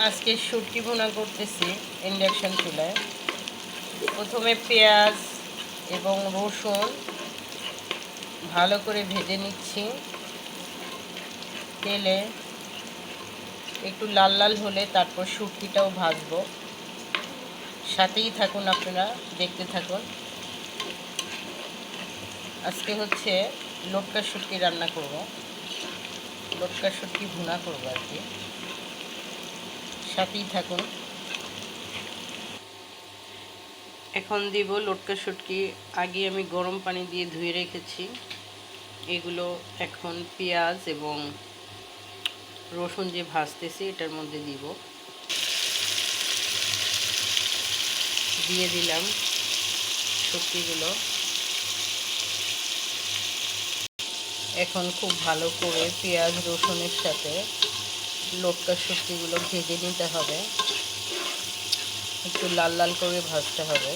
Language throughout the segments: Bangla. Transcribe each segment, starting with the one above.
আজকে শুটকি ভুনা করতেছি ইন্ডাকশন চুলায়। প্রথমে পেঁয়াজ এবং রসুন ভালো করে ভেজে নিচ্ছি। তেলে একটু লাল লাল হলে তারপর শুটকিটাও ভাজবো। সাথেই থাকুন আপনারা, দেখতে থাকুন। আজকে হচ্ছে লটকা শুটকি রান্না করব। লটকা শুটকি ভুনা করব আর কি। সাথেই থাকুন। এখন দিব লটকা শুটকি। আগে আমি গরম পানি দিয়ে ধুয়ে রেখেছি। এগুলো এখন পেঁয়াজ এবং রসুন যে ভাজতেছি, এটার মধ্যে দিব। দিয়ে দিলাম শুটকিগুলো। এখন খুব ভালো করে পেঁয়াজ রসুনের সাথে লটকা সবজিগুলো ভেজে নিতে হবে। একটু লাল লাল করে ভাজতে হবে।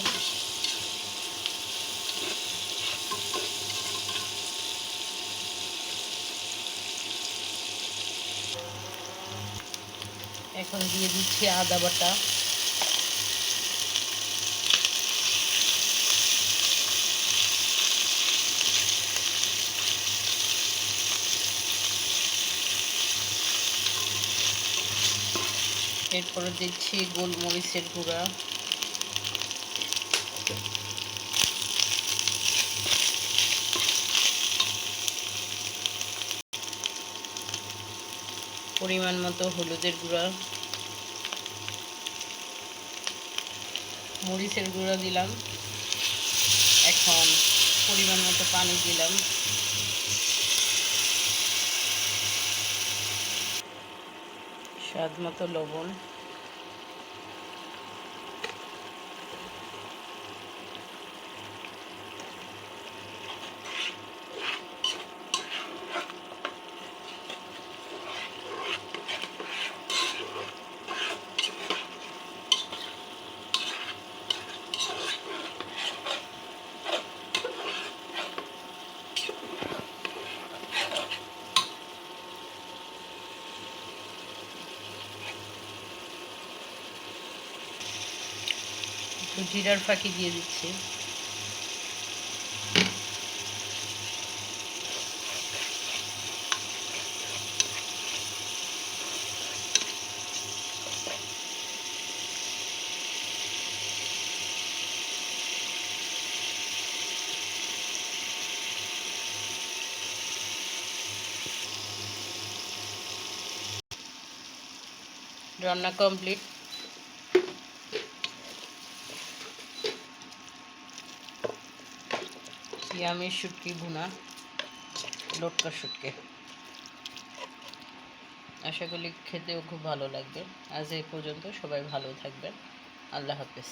এখন দিয়ে দিচ্ছি আদা বাটা। এরপরে দিচ্ছি, গোলমরিচের গুঁড়া। পরিমাণ মতো হলুদের গুঁড়া। মরিচের গুঁড়া দিলাম। এখন পরিমাণ মতো পানি দিলাম। স্বাদ মতো লবণ জিরার ফাঁকি দিয়ে দিচ্ছি। রান্না কমপ্লিট। ইয়ামি শুটকি ভুনা, লটকা শুটকে। আশা করি খেতেও খুব ভালো লাগবে। আজ এই পর্যন্ত সবাই ভালো থাকবেন। আল্লাহ হাফেজ।